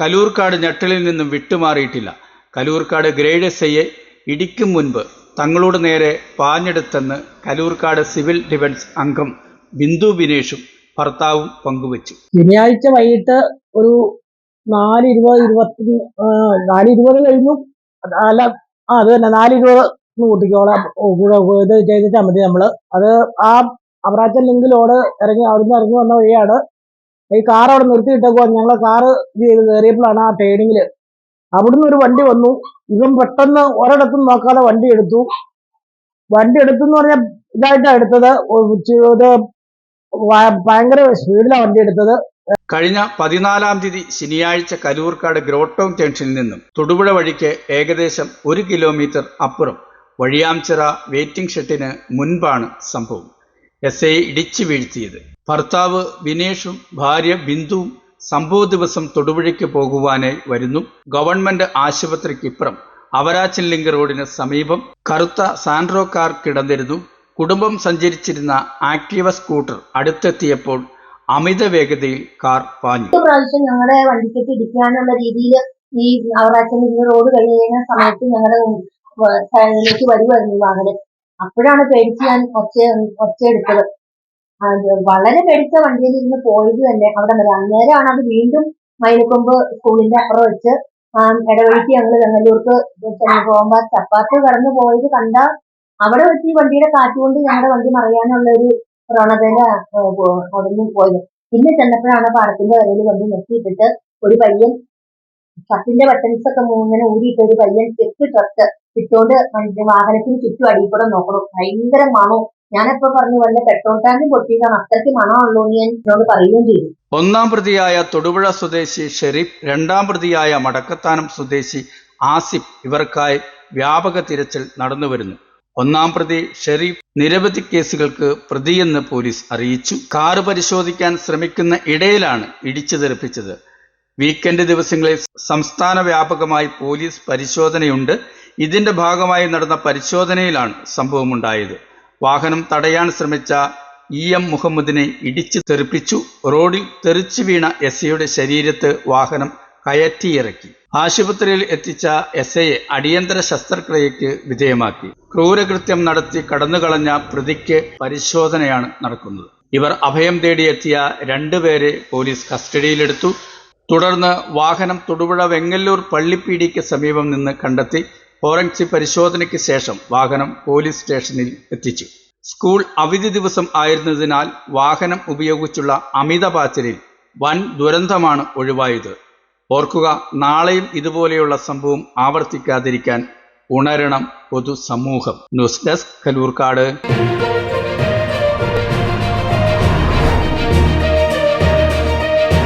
കലൂർക്കാട് ഞെട്ടലിൽ നിന്നും വിട്ടുമാറിയിട്ടില്ല. Kaloorkad grade S ഐയെ ഇടിക്കും മുൻപ് തങ്ങളോട് നേരെ പാഞ്ഞെടുത്തെന്ന് കലൂർക്കാട് സിവിൽ ഡിഫൻസ് അംഗം ബിന്ദു ബിനേഷും ഭർത്താവും പങ്കുവച്ചു. ശനിയാഴ്ച വൈകിട്ട് ഒരു നാല് ഇരുപത് ഇരുപത്തി നാല് ഇരുപത് കഴിഞ്ഞു അല്ല ആ അത് തന്നെ നാല് ഇരുപത് ഇത് ചെയ്തിട്ടാൽ മതി നമ്മൾ. അത് ആ അവറാച്ചൻ ലിങ്കിലോട് ഇറങ്ങി അവിടുന്ന് ഇറങ്ങി വന്ന വഴിയാണ് ഈ കാർ അവിടെ നിർത്തിയിട്ടേക്കോ ഞങ്ങളെ കാറ് കയറിയപ്പോഴാണ് ആ ട്രെയിനിങ്ങിൽ അവിടുന്ന് ഒരു വണ്ടി വന്നു. ഇവൻ പെട്ടെന്ന് ഒരിടത്തും നോക്കാതെ വണ്ടി എടുത്തു. വണ്ടി എടുത്തു എന്ന് പറഞ്ഞാൽ ഇതായിട്ടാണ് എടുത്തത്. ഭയങ്കര സ്പീഡിലാണ് വണ്ടി എടുത്തത്. കഴിഞ്ഞ പതിനാലാം തീയതി ശനിയാഴ്ച കലൂർക്കാട് ഗ്രോട്ടോൺ ജംഗ്ഷനിൽ നിന്നും തൊടുപുഴ വഴിക്ക് ഏകദേശം ഒരു കിലോമീറ്റർ അപ്പുറം വഴിയാംചിറ വെയിറ്റിംഗ് ഷെട്ടിന് മുൻപാണ് സംഭവം. എസ് ഐ ഇടിച്ചു വീഴ്ത്തിയത്. ഭർത്താവ് വിനേഷും ഭാര്യ ബിന്ദുവും സംഭവ ദിവസം തൊടുപുഴയ്ക്ക് പോകുവാനായി വരുന്നു. ഗവൺമെന്റ് ആശുപത്രിക്കിപ്പുറം അവരാച്ചൻ ലിങ്ക് റോഡിന് സമീപം കറുത്ത സാൻഡ്രോ കാർ കിടന്നിരുന്നു. കുടുംബം സഞ്ചരിച്ചിരുന്ന ആക്ടീവ സ്കൂട്ടർ അടുത്തെത്തിയപ്പോൾ അമിത വേഗതയിൽ കാർ പാഞ്ഞു. പ്രാവശ്യം ഞങ്ങളുടെ വണ്ടിക്കൊക്കെ ഇടിക്കാനുള്ള രീതിയിൽ ഈ അവറാച്ചൻ ലിങ്ക് റോഡ് കഴിഞ്ഞ സമയത്ത് ഞങ്ങളുടെ സൈഡിലേക്ക് വരുമായിരുന്നു വാഹനം. അപ്പോഴാണ് പേടിച്ച് ഞാൻ ഒച്ച ഒച്ച എടുത്തത് അത് വളരെ പേടിച്ച വണ്ടിയിൽ ഇരുന്ന് പോയത് തന്നെ. അവിടെ വരെ. അന്നേരമാണ് അത് വീണ്ടും മൈനക്കൊമ്പ് സ്കൂളിന്റെ അപ്പുറം വെച്ച് ഇടവഴിക്ക് ഞങ്ങൾ ചെങ്ങല്ലൂർക്ക് പോകുമ്പോ ചപ്പാത്ത് കടന്നു പോയത് കണ്ട അവിടെ വെച്ച് ഈ വണ്ടിയുടെ കാറ്റുകൊണ്ട് ഞങ്ങളുടെ വണ്ടി മറിയാനുള്ള ഒരു പ്രവണതയില അവിടുന്ന് പോയത്. പിന്നെ ചെന്നപ്പോഴാണ് പാടത്തിന്റെ കരയിൽ വണ്ടി നിർത്തിയിട്ടിട്ട് ഒരു പയ്യൻ ഷർട്ടിന്റെ ബട്ടൺസ് ഒക്കെ ഇങ്ങനെ ഊരിയിട്ട് ഒരു പയ്യൻ ചെക്ക് ട്രക്ക് ഇട്ടുകൊണ്ട് വാഹനത്തിന് ചുറ്റും അടിയിൽ കൂടെ നോക്കണം. ഭയങ്കര മണവും ഞാനപ്പോ പറഞ്ഞു വല്ല പെട്രോൾ ടാങ്ക് പൊട്ടിയതാണ് അത്രയ്ക്ക് മണമുള്ളൂ എന്ന് ഞാൻ എന്നോട് പറയുകയും ചെയ്തു. ഒന്നാം പ്രതിയായ തൊടുപുഴ സ്വദേശി ഷെരീഫ് രണ്ടാം പ്രതിയായ മടക്കത്താനം സ്വദേശി ആസിഫ് ഇവർക്കായി വ്യാപക തിരച്ചിൽ നടന്നുവരുന്നു ഒന്നാം പ്രതി ഷെരീഫ് നിരവധി കേസുകൾക്ക് പ്രതിയെന്ന് പോലീസ് അറിയിച്ചു. കാറ് പരിശോധിക്കാൻ ശ്രമിക്കുന്ന ഇടയിലാണ് ഇടിച്ചു തെറിപ്പിച്ചത് വീക്കെൻഡ് ദിവസങ്ങളിൽ സംസ്ഥാന വ്യാപകമായി പോലീസ് പരിശോധനയുണ്ട്. ഇതിന്റെ ഭാഗമായി നടന്ന പരിശോധനയിലാണ് സംഭവമുണ്ടായത്. വാഹനം തടയാൻ ശ്രമിച്ച ഇ എം മുഹമ്മദിനെ ഇടിച്ചു തെറിപ്പിച്ചു. റോഡിൽ തെറിച്ചു വീണ എസ് ഐയുടെ ശരീരത്ത് വാഹനം കയറ്റിയിറക്കി. ആശുപത്രിയിൽ എത്തിച്ച എസ് ഐയെ അടിയന്തര ശസ്ത്രക്രിയയ്ക്ക് വിധേയമാക്കി. ക്രൂരകൃത്യം നടത്തി കടന്നുകളഞ്ഞ പ്രതിക്ക് പരിശോധനയാണ് നടക്കുന്നത്. ഇവർ അഭയം തേടിയെത്തിയ രണ്ടുപേരെ പോലീസ് കസ്റ്റഡിയിലെടുത്തു. തുടർന്ന് വാഹനം തൊടുപുഴ വെങ്ങല്ലൂർ പള്ളിപ്പീടിക്ക് സമീപം നിന്ന് കണ്ടെത്തി ഫോറൻസിക് പരിശോധനയ്ക്ക് ശേഷം വാഹനം പോലീസ് സ്റ്റേഷനിൽ എത്തിച്ചു. സ്കൂൾ അവധി ദിവസം ആയിരുന്നതിനാൽ വാഹനം ഉപയോഗിച്ചുള്ള അമിത പാച്ചിലിൽ വൻ ദുരന്തമാണ് ഒഴിവായത്. ഓർക്കുക നാളെയും ഇതുപോലെയുള്ള സംഭവം ആവർത്തിക്കാതിരിക്കാൻ ഉണരണം പൊതുസമൂഹം. News desk Kalloorkad.